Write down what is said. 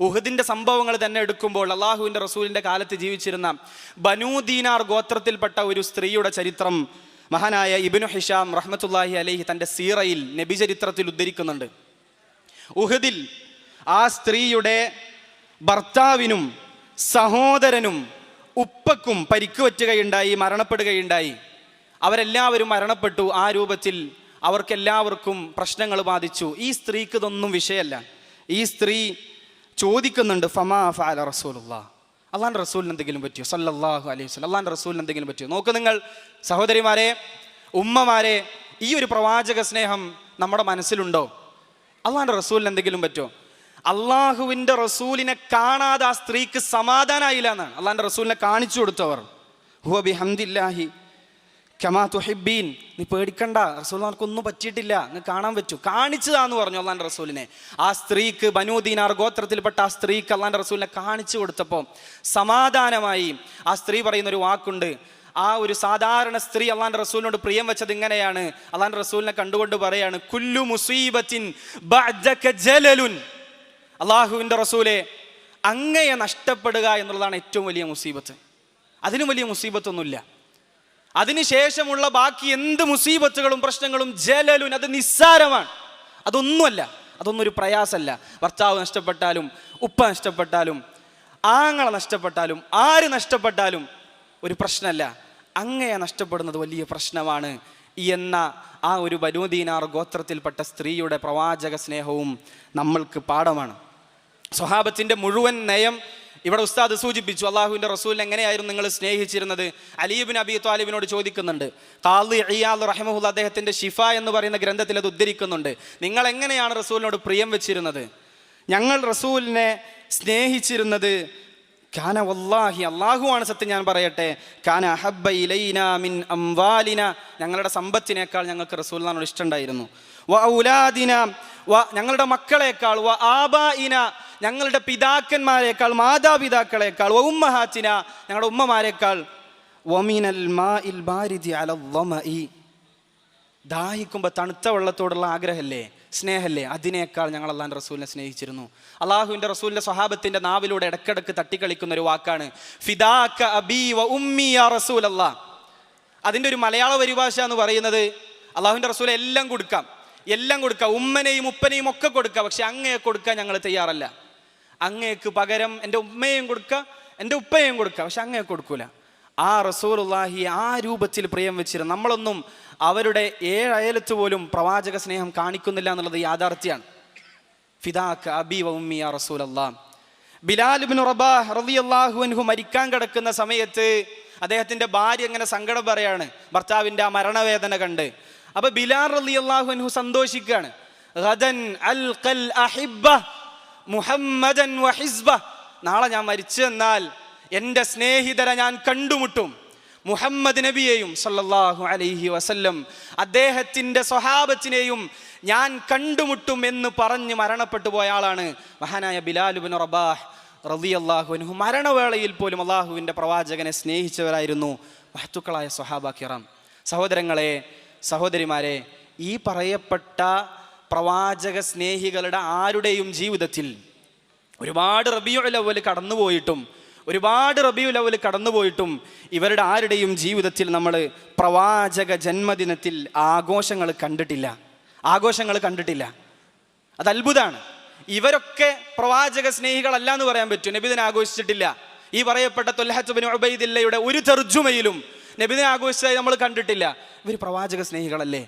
ഉഹദിന്റെ സംഭവങ്ങൾ തന്നെ എടുക്കുമ്പോൾ അള്ളാഹുവിന്റെ റസൂലിന്റെ കാലത്ത് ജീവിച്ചിരുന്ന ബനൂദീനാർ ഗോത്രത്തിൽപ്പെട്ട ഒരു സ്ത്രീയുടെ ചരിത്രം മഹാനായ ഇബിനു ഹിഷാം റഹ്മത്തുല്ലാഹി അലഹി തന്റെ സീറയിൽ നബിചരിത്രത്തിൽ ഉദ്ധരിക്കുന്നുണ്ട്. ഉഹദിൽ ആ സ്ത്രീയുടെ ഭർത്താവിനും സഹോദരനും ഉപ്പക്കും പരിക്കുവറ്റുകയുണ്ടായി മരണപ്പെടുകയുണ്ടായി. അവരെല്ലാവരും മരണപ്പെട്ടു. ആ രൂപത്തിൽ അവർക്കെല്ലാവർക്കും പ്രശ്നങ്ങൾ ബാധിച്ചു. ഈ സ്ത്രീക്ക് ഇതൊന്നും വിഷയമല്ല. ഈ സ്ത്രീ ചോദിക്കുന്നുണ്ട് ഫമാ ഫാല റസൂലുള്ള? അള്ളാന്റെ റസൂലിന് എന്തെങ്കിലും പറ്റിയോ? സല്ലല്ലാഹു അലൈഹി വസ്ലം അള്ളാന്റെ റസൂലിന് എന്തെങ്കിലും പറ്റിയോ? നോക്ക് നിങ്ങൾ സഹോദരിമാരെ ഉമ്മമാരെ ഈ ഒരു പ്രവാചക സ്നേഹം നമ്മുടെ മനസ്സിലുണ്ടോ? അള്ളാന്റെ റസൂലിന് എന്തെങ്കിലും പറ്റുമോ അള്ളാഹുവിന്റെ റസൂലിനെ കാണാതെ ആ സ്ത്രീക്ക് സമാധാനമായില്ല എന്നാണ്. അള്ളാന്റെ റസൂലിനെ കാണിച്ചു കൊടുത്തവർ ഹുബി ഹംദില്ലാഹി കമാ തുഹിബീൻ നീ പേടിക്കണ്ട റസൂൽ ഒന്നും പറ്റിയിട്ടില്ല. നീ കാണാൻ പറ്റൂ. കാണിച്ചതാന്ന് പറഞ്ഞു അള്ളാന്റെ റസൂലിനെ. ആ സ്ത്രീക്ക് ബനൂദീനാർ ഗോത്രത്തിൽപ്പെട്ട ആ സ്ത്രീക്ക് അള്ളാന്റെ റസൂലിനെ കാണിച്ചു കൊടുത്തപ്പോൾ സമാധാനമായി ആ സ്ത്രീ പറയുന്ന ഒരു വാക്കുണ്ട്. ആ ഒരു സാധാരണ സ്ത്രീ അള്ളാന്റെ റസൂലിനോട് പ്രിയം വെച്ചത് ഇങ്ങനെയാണ്. അള്ളാന്റെ റസൂലിനെ കണ്ടുകൊണ്ട് പറയാണ് കുല്ലു മുസീബത്തിൻ ജലലുൻ. അള്ളാഹുവിന്റെ റസൂലെ അങ്ങയെ നഷ്ടപ്പെടുക എന്നുള്ളതാണ് ഏറ്റവും വലിയ മുസീബത്ത്. അതിനും വലിയ മുസീബത്തൊന്നുമില്ല. അതിനുശേഷമുള്ള ബാക്കി എന്ത് മുസീബത്തുകളും പ്രശ്നങ്ങളും ജലലുൻ അത് നിസ്സാരമാണ്. അതൊന്നുമല്ല അതൊന്നൊരു പ്രയാസമല്ല. ഭർത്താവ് നഷ്ടപ്പെട്ടാലും ഉപ്പ നഷ്ടപ്പെട്ടാലും ആങ്ങളെ നഷ്ടപ്പെട്ടാലും ആര് നഷ്ടപ്പെട്ടാലും ഒരു പ്രശ്നമല്ല. അങ്ങയെ നഷ്ടപ്പെടുന്നത് വലിയ പ്രശ്നമാണ്. എന്ന ആ ഒരു ബനൂദീനാർ ഗോത്രത്തിൽപ്പെട്ട സ്ത്രീയുടെ പ്രവാചക സ്നേഹവും നമ്മൾക്ക് പാഠമാണ്. സ്വഹാബത്തിന്റെ മുഴുവൻ നയം ഇവിടെ ഉസ്താദ് സൂചിപ്പിച്ചു അള്ളാഹുവിന്റെ റസൂലിനെ എങ്ങനെയായിരുന്നു നിങ്ങൾ സ്നേഹിച്ചിരുന്നത്? അലീബിൻ അബി താലിബിനോട് ചോദിക്കുന്നുണ്ട്. കാലി അയ്യാൽ റഹമുല്ല അദ്ദേഹത്തിന്റെ ഷിഫ എന്ന് പറയുന്ന ഗ്രന്ഥത്തിൽ അത് ഉദ്ധരിക്കുന്നുണ്ട്. നിങ്ങൾ എങ്ങനെയാണ് റസൂലിനോട് പ്രിയം വെച്ചിരുന്നത്? ഞങ്ങൾ റസൂലിനെ സ്നേഹിച്ചിരുന്നത് കാന വല്ലാഹി അള്ളാഹുവാണ് സത്യം ഞാൻ പറയട്ടെ. കാന അഹബ്ബ ഇലൈന മിൻ അംവാലിന. ഞങ്ങളുടെ സമ്പത്തിനേക്കാൾ ഞങ്ങൾക്ക് റസൂലിനോട് ഇഷ്ടമുണ്ടായിരുന്നു. വ ഔലാദിന. വ ഞങ്ങളുടെ മക്കളേക്കാൾ. വ ആബായിന ഞങ്ങളുടെ പിതാക്കന്മാരെക്കാൾ മാതാപിതാക്കളെക്കാൾ വ ഉമ്മഹാത്തിന ഞങ്ങളുടെ ഉമ്മമാരെക്കാൾ. വമിനൽ മാ ഇൽ ബാരിദി അല ളമഇ ദാഹിക്കുമ്പോൾ തണുത്ത വെള്ളത്തോടുള്ള ആഗ്രഹമല്ലേ സ്നേഹമല്ലേ അതിനേക്കാൾ ഞങ്ങൾ അള്ളാഹിന്റെ റസൂലിനെ സ്നേഹിച്ചിരുന്നു. അള്ളാഹുവിന്റെ റസൂലിന്റെ സ്വഹാബത്തിന്റെ നാവിലൂടെ ഇടക്കിടക്ക് തട്ടിക്കളിക്കുന്ന ഒരു വാക്കാണ് ഫിദാക്ക അബീ വ ഉമ്മി യാ റസൂൽ അല്ലാ അതിന്റെ ഒരു മലയാള പരിഭാഷ എന്ന് പറയുന്നത് അള്ളാഹുവിന്റെ റസൂൽ എല്ലാം കൊടുക്കാം. എല്ലാം കൊടുക്കാം. ഉമ്മനെയും ഉപ്പനെയും ഒക്കെ കൊടുക്കാം. പക്ഷെ അങ്ങയെ കൊടുക്കാൻ ഞങ്ങൾ തയ്യാറല്ല. അങ്ങേക്ക് പകരം എന്റെ ഉമ്മയും കൊടുക്കുക എന്റെ ഉപ്പയും കൊടുക്കുക. പക്ഷെ അങ്ങേ കൊടുക്കൂല. ആ റസൂലുള്ളാഹി ആ രൂപത്തിൽ പ്രിയം വെച്ചിരുന്നു നമ്മളൊന്നും അവരുടെ ഏഴയലത്ത് പോലും പ്രവാചക സ്നേഹം കാണിക്കുന്നില്ല എന്നുള്ളത് യാഥാർത്ഥ്യമാണ് ഫിദാക്ക് അബി വമ്മി ആ യാ റസൂൽ ബിലാൽ ബിൻ റബാഹ് റളിയല്ലാഹു അൻഹു മരിക്കാൻ കിടക്കുന്ന സമയത്ത് അദ്ദേഹത്തിന്റെ ഭാര്യ അങ്ങനെ സങ്കടം പറയാണ്. ഭർത്താവിന്റെ ആ മരണവേദന കണ്ട്. അപ്പൊ ബിലാൽ റളിയല്ലാഹു അൻഹു സന്തോഷിക്കുകയാണ്. മുഹമ്മദൻ വഹിസ്ബ നാളെ ഞാൻ മരിച്ചു എന്നാൽ എന്റെ സ്നേഹിതരെ ഞാൻ കണ്ടുമുട്ടും. മുഹമ്മദ് നബിയെയും സല്ലാഹു അലൈഹി വസല്ലം അദ്ദേഹത്തിന്റെ സ്വഹാബത്തിനെയും ഞാൻ കണ്ടുമുട്ടും എന്ന് പറഞ്ഞ് മരണപ്പെട്ടു പോയ ആളാണ് മഹാനായ ബിലാലുബിൻ റബാഹ് റളിയല്ലാഹു അൻഹു. മരണവേളയിൽ പോലും അള്ളാഹുവിന്റെ പ്രവാചകനെ സ്നേഹിച്ചവരായിരുന്നു മഹത്തുക്കളായ സ്വഹാബ കിറാം. സഹോദരങ്ങളെ സഹോദരിമാരെ ഈ പറയപ്പെട്ട പ്രവാചക സ്നേഹികളുടെ ആരുടെയും ജീവിതത്തിൽ ഒരുപാട് റബിയു ലവൽ കടന്നുപോയിട്ടും ഒരുപാട് റബിയു ലവൽ കടന്നുപോയിട്ടും ഇവരുടെ ആരുടെയും ജീവിതത്തിൽ നമ്മൾ പ്രവാചക ജന്മദിനത്തിൽ ആഘോഷങ്ങൾ കണ്ടിട്ടില്ല. ആഘോഷങ്ങൾ കണ്ടിട്ടില്ല. അത് അത്ഭുതമാണ് ഇവരൊക്കെ പ്രവാചക സ്നേഹികളല്ല എന്ന് പറയാൻ പറ്റും. നബിദിനെ ആഘോഷിച്ചിട്ടില്ല. ഈ പറയപ്പെട്ട തൊല്ലഹത്തുബിൻ ഉബൈദില്ലയുടെ ഒരു തെർജുമയിലും നബിദിനെ ആഘോഷിച്ചതായി നമ്മൾ കണ്ടിട്ടില്ല. ഇവർ പ്രവാചക സ്നേഹികളല്ലേ